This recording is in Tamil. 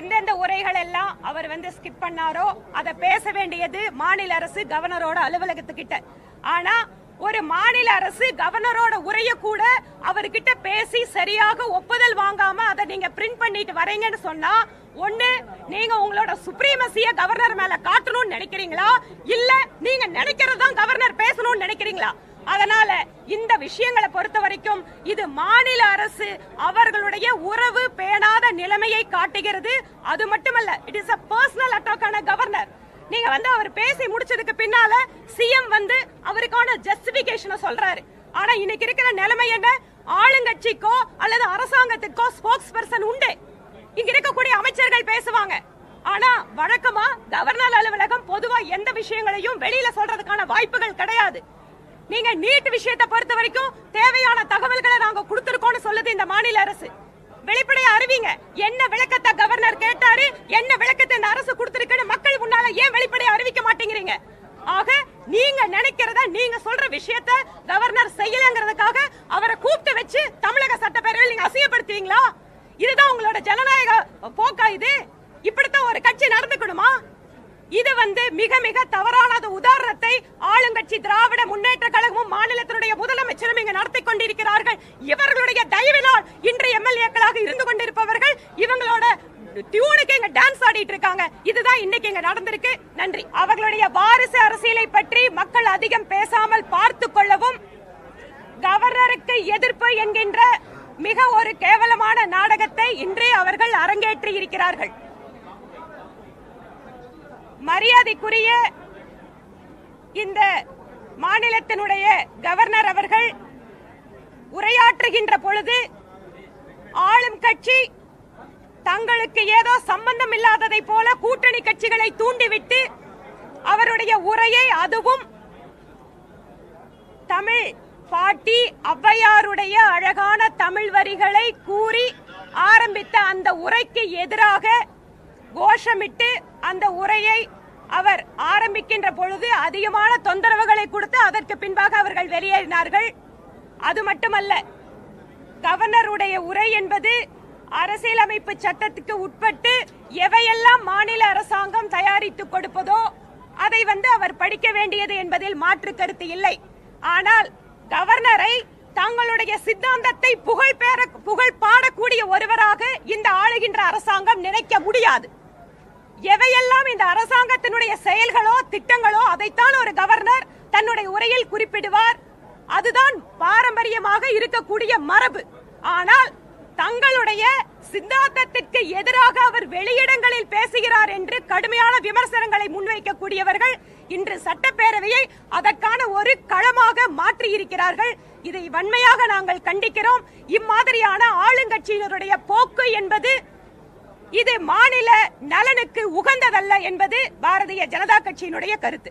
எந்தெந்த உரைகள் எல்லாம் அவர் வந்து ஸ்கிப் பண்ணாரோ அதை பேச வேண்டியது மாநில அரசு கவர்னரோட அலுவலகத்துக்கிட்ட. ஆனா ஒரு மாநில அரசு கவர்னரோட உரைய கூட அவர்கிட்ட பேசி சரியாக ஒப்புதல் வாங்காம அதை நீங்க பிரிண்ட் பண்ணிட்டு வரீங்கன்னு சொன்னா ஒண்ணு நீங்க உங்களோட சுப்ரீமசிய கவர்னர் மேல காட்டணும்னு நினைக்கிறீங்களா? இல்ல நீங்க நினைக்கிறது தான் கவர்னர் பேசணும்னு நினைக்கிறீங்களா? அதனால இந்த விஷயங்களை பொறுத்த வரைக்கும் இது மாநில அரசு அவர்களுடைய உறவு பேணாத நிலைமையை காட்டுகிறது. அது மட்டுமல்ல it is a personal attack ஆன கவர்னர் நீங்க வந்து அவர் பேசி முடிச்சதுக்கு பின்னால சிஎம் வந்து அவருக்கான ஜஸ்டிபிகேஷனை சொல்றாரு. ஆனா இன்னைக்கு இருக்கிற நிலைமை என்ன? ஆளுங்கட்சிக்கோ அல்லது அரசாங்கத்துக்கோ ஸ்போக்ஸ் பர்சன் உண்டு. இங்க இருக்கக்கூடிய அமைச்சர்கள் பேசுவாங்க. ஆனா வழக்கமா கவர்னர் அலுவலகம் பொதுவா எந்த விஷயங்களையும் வெளியில சொல்றதுக்கான வாய்ப்புகள் கிடையாது. நீங்க நீட் விஷயத்தை பொறுத்த வரைக்கும் தேவையான தகவல்களை நாங்க கொடுத்திருக்கோம்னு சொல்லுது இந்த மாநில அரசு. வெளிப்படையா அறிவிங்க. என்ன விளக்கத்தை கவர்னர் கேட்டாரு என்ன விளக்கத்தை இந்த அரசு கொடுத்திருக்குன்னு மக்கள் முன்னால ஏன் வெளிப்படையா அறிவிக்க மாட்டேங்கிறீங்க? ஆக நீங்க நினைக்கிறத நீங்க சொல்ற விஷயத்த கவர்னர் செய்யலங்கிறதுக்காக அவரை கூப்பிட்டு வச்சு தமிழக சட்டப்பேரவையில் நீங்க அசிங்கப்படுத்துவீங்களா? இதுதான் உங்களோட ஜனநாயக போக்கா இது இப்படித்தான் ஒரு கட்சி நடந்துக்கணுமா இது வந்து மிக மிக தவறானது உதாரணத்தை ஆளுங்கட்சி திராவிட முன்னேற்ற கழகமும் மாநிலத்தினுடைய முதலமைச்சரும் இங்கு நடத்தி கொண்டிருக்கிறார்கள். இவர்களுடைய தயவினால் இன்று எம்எல்ஏக்களாக இருந்து கொண்டிருப்பவர்கள் இவங்களோட டியூனுக்கு இங்க டான்ஸ் ஆடிட்டு இருக்காங்க. இதுதான் இன்னைக்கு இங்க நடந்திருக்கு. நன்றி. அவர்களுடைய வாரிசு அரசியலை பற்றி மக்கள் அதிகம் பேசாமல் பார்த்து கொள்ளவும் கவர்னருக்கு எதிர்ப்பு என்கின்ற மிக ஒரு கேவலமான நாடகத்தை இன்றே அவர்கள் அரங்கேற்றி இருக்கிறார்கள். மரியாதைக்குரிய இந்த மாநிலத்தினுடைய கவர்னர் அவர்கள் உரையாற்றுகின்ற பொழுது ஆளும் கட்சி தங்களுக்கு ஏதோ சம்பந்தம் இல்லாததை போல கூட்டணி கட்சிகளை தூண்டிவிட்டு அவருடைய உரையை அதுவும் தமிழ் பாட்டி ஔவையாருடைய அழகான தமிழ் வரிகளை கூறி ஆரம்பித்த அந்த உரைக்கு எதிராக கோஷமிட்டு அந்த உரையை அவர் ஆரம்பிக்கின்ற பொழுது அதிகமான தொந்தரவுகளை கொடுத்து அதற்கு பின்பாக அவர்கள் வெளியேறினார்கள். அது மட்டுமல்ல கவர்னருடைய உரை என்பது அரசியலமைப்பு சட்டத்துக்கு உட்பட்டு எவையெல்லாம் மாநில அரசாங்கம் தயாரித்து கொடுப்பதோ அதை வந்து அவர் படிக்க வேண்டியது என்பதில் மாற்று கருத்து இல்லை. ஆனால் கவர்னரை தங்களுடைய சித்தாந்தத்தை புகழ் பேர புகழ் பாடக்கூடிய ஒருவராக இந்த ஆளுகின்ற அரசாங்கம் நினைக்க முடியாது. எவையெல்லாம் இந்த அரசாங்கத்தினுடைய செயல்களோ திட்டங்களோ அதைத்தான் ஒரு கவர்னர் தன்னுடைய உரையில் குறிப்பிடுவார். அதுதான் பாரம்பரியமாக இருக்கக்கூடிய மரபு. ஆனால் தங்களுடைய சித்தாந்தத்திற்கு எதிராக அவர் வெளியிடங்களில் பேசுகிறார் என்று கடுமையான விமர்சனங்களை முன்வைக்கக்கூடியவர்கள் இன்று சட்டப்பேரவையை அதற்கான ஒரு களமாக மாற்றி இருக்கிறார்கள் இதை வன்மையாக நாங்கள் கண்டிக்கிறோம். இம்மாதிரியான ஆளுங்கட்சியினருடைய போக்கு என்பது இது மாநில நலனுக்கு உகந்ததல்ல என்பது பாரதிய ஜனதா கட்சியினுடைய கருத்து.